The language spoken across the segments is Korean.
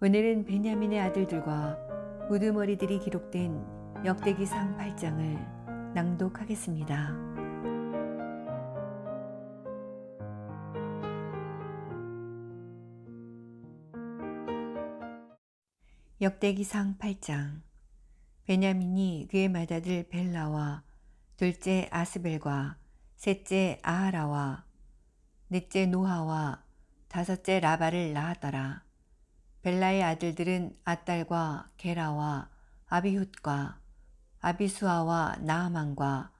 오늘은 베냐민의 아들들과 우두머리들이 기록된 역대기상 8장을 낭독하겠습니다. 역대기상 8장 베냐민이 그의 맏아들 벨라와 둘째 아스벨과 셋째 아하라와 넷째 노하와 다섯째 라바를 낳았더라. 벨라의 아들들은 아딸과 게라와 아비훗과 아비수아와 나아만과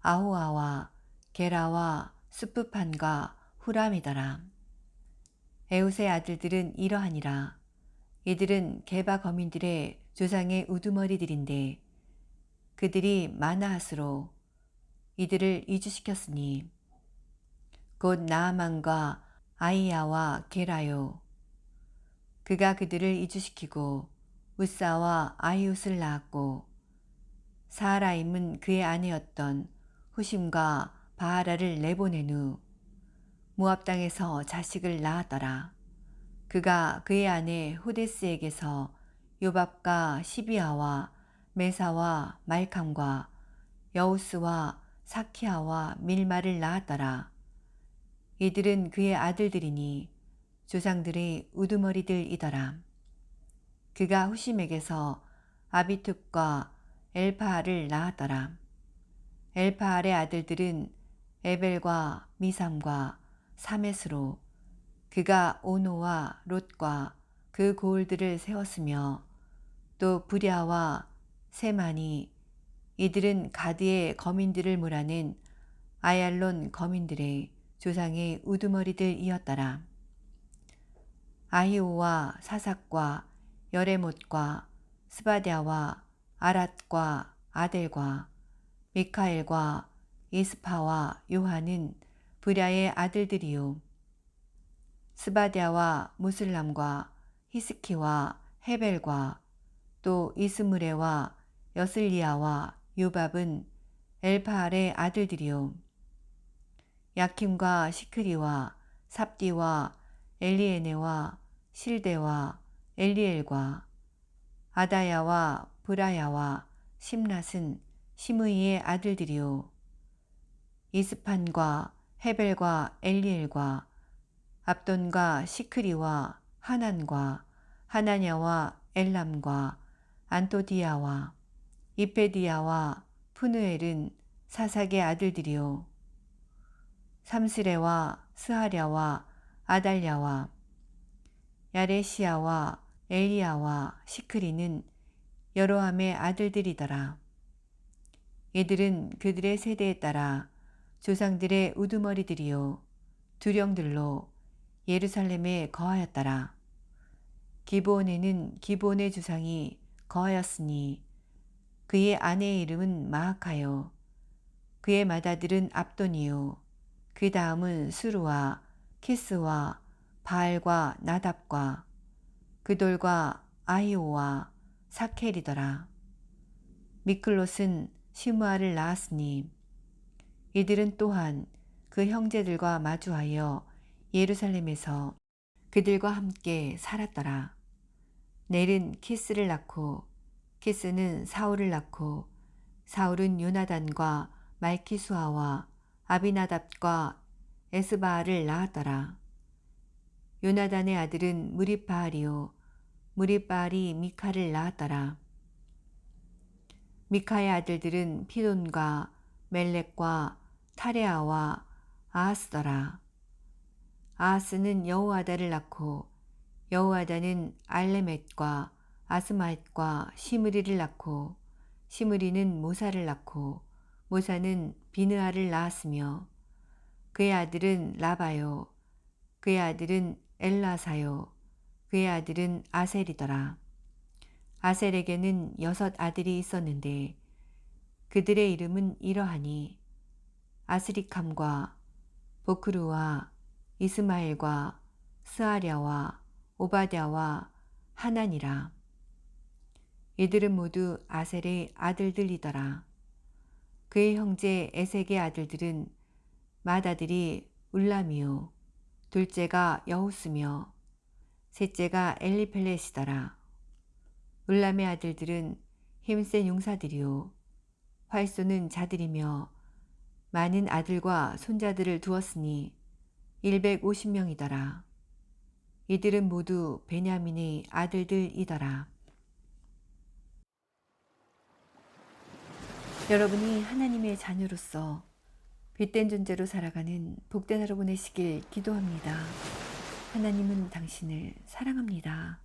아호아와 게라와 수프판과 후람이더라. 에웃의 아들들은 이러하니라. 이들은 게바 거민들의 조상의 우두머리들인데 그들이 마나하스로 이들을 이주시켰으니 곧 나아만과 아이야와 게라요 그가 그들을 이주시키고 우사와 아이웃을 낳았고 사라임은 그의 아내였던 후심과 바하라를 내보낸 후 모압 땅에서 자식을 낳았더라. 그가 그의 아내 호데스에게서 요밥과 시비아와 메사와 말캄과 여우스와 사키아와 밀마를 낳았더라. 이들은 그의 아들들이니 조상들의 우두머리들이더라. 그가 후심에게서 아비툭과 엘파알을 낳았더라. 엘파알의 아들들은 에벨과 미삼과 사메스로 그가 오노와 롯과 그 고을들을 세웠으며 또 부랴와 세만이 이들은 가드의 거민들을 몰아낸 아얄론 거민들의 조상의 우두머리들이었더라. 아히오와 사삭과 여레못과 스바디아와 아랏과 아델과 미카엘과 이스파와 요한은 부랴의 아들들이요. 스바디아와 무슬람과 히스키와 헤벨과 또 이스무레와 여슬리아와 요밥은 엘파알의 아들들이요. 야킴과 시크리와 삽디와 엘리에네와 실데와 엘리엘과 아다야와 브라야와 심낫은 시므이의 아들들이요. 이스판과 헤벨과 엘리엘과 압돈과 시크리와 하난과 하나냐와 엘람과 안토디아와 이페디아와 푸누엘은 사삭의 아들들이요. 삼스레와 스하랴와 아달랴와 야레시아와 엘리야와 시크리는 여로함의 아들들이더라. 이들은 그들의 세대에 따라 조상들의 우두머리들이요 두령들로 예루살렘에 거하였더라. 기브온에는 기브온의 주상이 거하였으니 그의 아내의 이름은 마하카요 그의 맏아들은 압돈이요 그 다음은 수루와 키스와 바알과 나답과 그돌과 아이오와 사켈이더라. 미클롯은 시므아를 낳았으니 이들은 또한 그 형제들과 마주하여 예루살렘에서 그들과 함께 살았더라. 넬은 키스를 낳고 키스는 사울을 낳고 사울은 요나단과 말키수아와 아비나답과 에스바알을 낳았더라. 요나단의 아들은 무리바알이요 무리바알이 미카를 낳았더라. 미카의 아들들은 피돈과 멜렉과 타레아와 아하스더라. 아하스는 여호아다를 낳고 여호아다는 알레멧과 아스마앳과 시므리를 낳고 시므리는 모사를 낳고 모사는 비느아를 낳았으며 그의 아들은 라바요 그의 아들은 엘라사요 그의 아들은 아셀이더라. 아셀에게는 여섯 아들이 있었는데 그들의 이름은 이러하니 아스리캄과 보크루와 이스마엘과 스아랴와 오바댜와 하나니라. 이들은 모두 아셀의 아들들이더라. 그의 형제 에색의 아들들은 맏아들이 울람이요 둘째가 여우스며 셋째가 엘리펠렛이더라. 울람의 아들들은 힘센 용사들이요. 활 쏘는 자들이며 많은 아들과 손자들을 두었으니 150명이더라. 이들은 모두 베냐민의 아들들이더라. 여러분이 하나님의 자녀로서 빛된 존재로 살아가는 복된 하루 보내시길 기도합니다. 하나님은 당신을 사랑합니다.